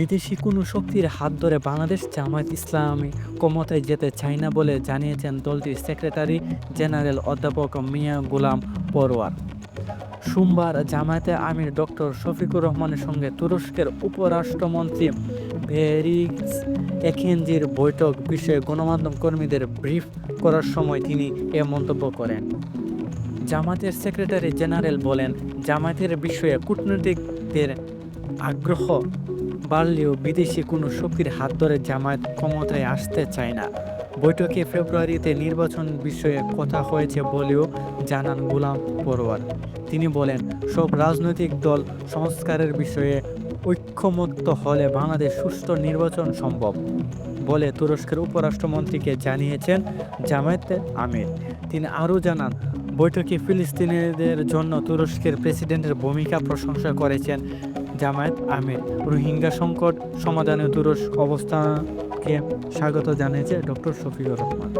বিদেশি কোনো শক্তির হাত ধরে বাংলাদেশ জামায়াত ইসলামী ক্ষমতায় যেতে চায় না বলে জানিয়েছেন দলটির সেক্রেটারি জেনারেল অধ্যাপক মিয়া গোলাম পরোয়ার। সোমবার জামায়াতে আমির ডক্টর শফিকুর রহমানের সঙ্গে তুরস্কের উপরাষ্ট্রমন্ত্রী ভেরিক্স একেনজির বৈঠক বিষয়ে গণমাধ্যম কর্মীদের ব্রিফ করার সময় তিনি এ মন্তব্য করেন। জামাতের সেক্রেটারি জেনারেল বলেন, জামায়াতের বিষয়ে কূটনীতিকদের আগ্রহ বাড়লেও বিদেশি কোনো শক্তির হাত ধরে জামায়াত ক্ষমতায় আসতে চায় না। বৈঠকে ফেব্রুয়ারিতে নির্বাচন বিষয়ে কথা হয়েছে বলেও জানান গোলাম পরোয়ার। তিনি বলেন, সব রাজনৈতিক দল সংস্কারের বিষয়ে ঐক্যমত্য হলে বাংলাদেশ সুষ্ঠু নির্বাচন সম্ভব বলে তুরস্কের উপরাষ্ট্রমন্ত্রীকে জানিয়েছেন জামায়াতে আমির। তিনি আরও জানান, বৈঠকে ফিলিস্তিনিদের জন্য তুরস্কের প্রেসিডেন্টের ভূমিকা প্রশংসা করেছেন জামায়াত আমির। রোহিঙ্গা সংকট সমাধানে তুরস্ক অবস্থানকে স্বাগত জানিয়েছে ডক্টর শফিকুর রহমান।